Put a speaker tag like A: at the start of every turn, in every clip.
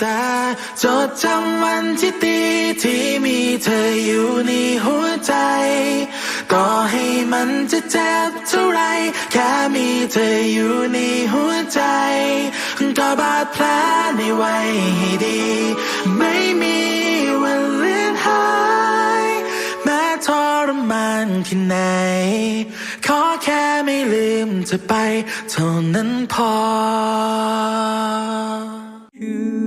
A: แต่จดจำวันที่ดีที่มีเธออยู่ในหัวใจ ต่อให้มันจะเจ็บเท่าไร แค่มีเธออยู่ในหัวใจ ก็บาดแผลในไว้ให้ดี ไม่มีวันเลือนหาย แม้ทรมานที่ไหน ขอแค่ไม่ลืม
B: จะไป เท่านั้นพอ you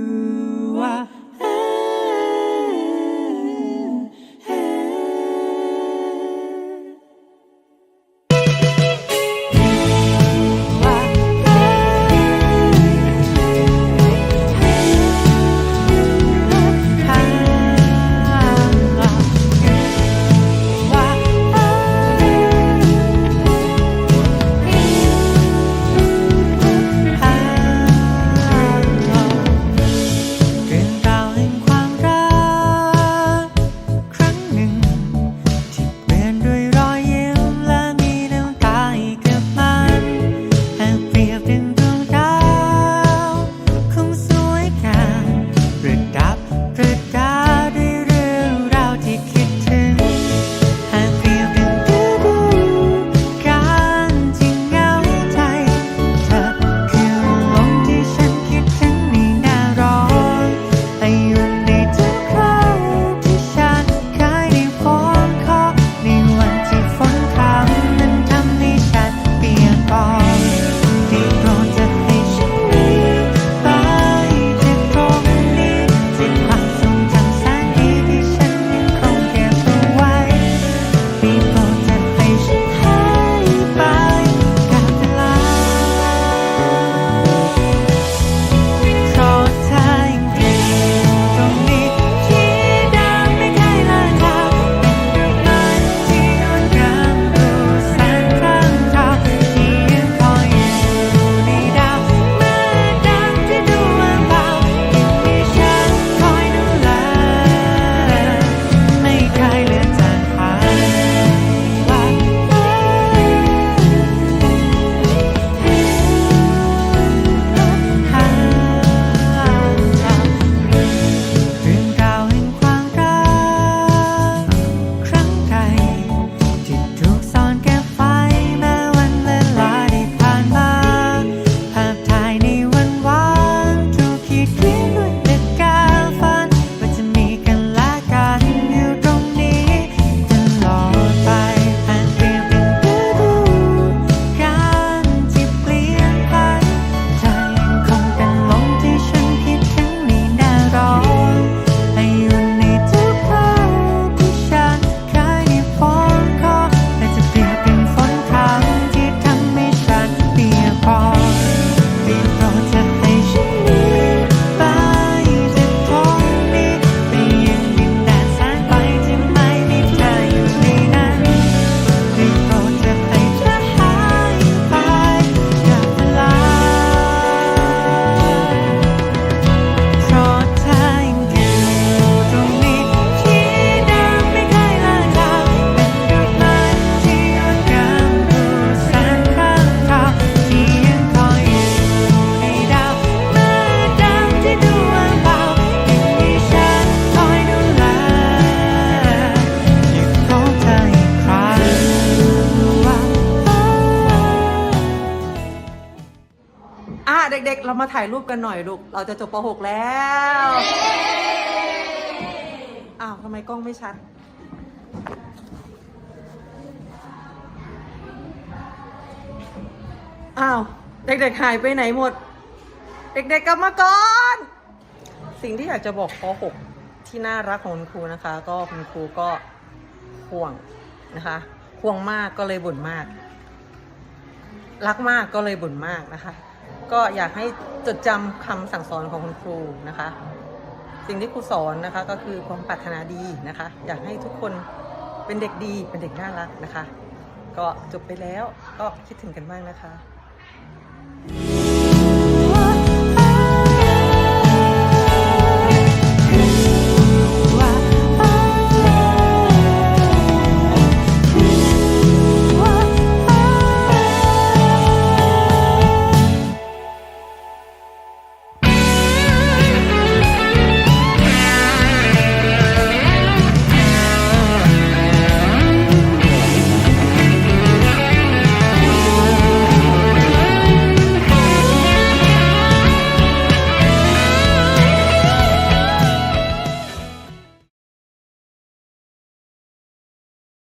B: เรามา
C: ถ่ายรูปกันหน่อยลูก เราจะจบป .6 แล้ว อ้าวทำไมกล้องไม่ชัด อ้าว เด็กๆหายไปไหนหมด เด็กๆกลับมาก่อน สิ่งที่อยากจะบอกป .6 ที่น่ารักของคุณครูนะคะ ก็คุณครูก็ห่วงนะคะห่วงมากก็เลยบ่นมาก รักมากก็เลยบ่นมากนะคะ ก็อยากให้จดจำคำสั่งสอนของคุณครูนะคะ สิ่งที่ครูสอนนะคะก็คือความปรารถนาดีนะคะ อยากให้ทุกคนเป็นเด็กดีเป็นเด็กน่ารักนะคะ ก็จบไปแล้วก็คิดถึงกันบ้างนะคะ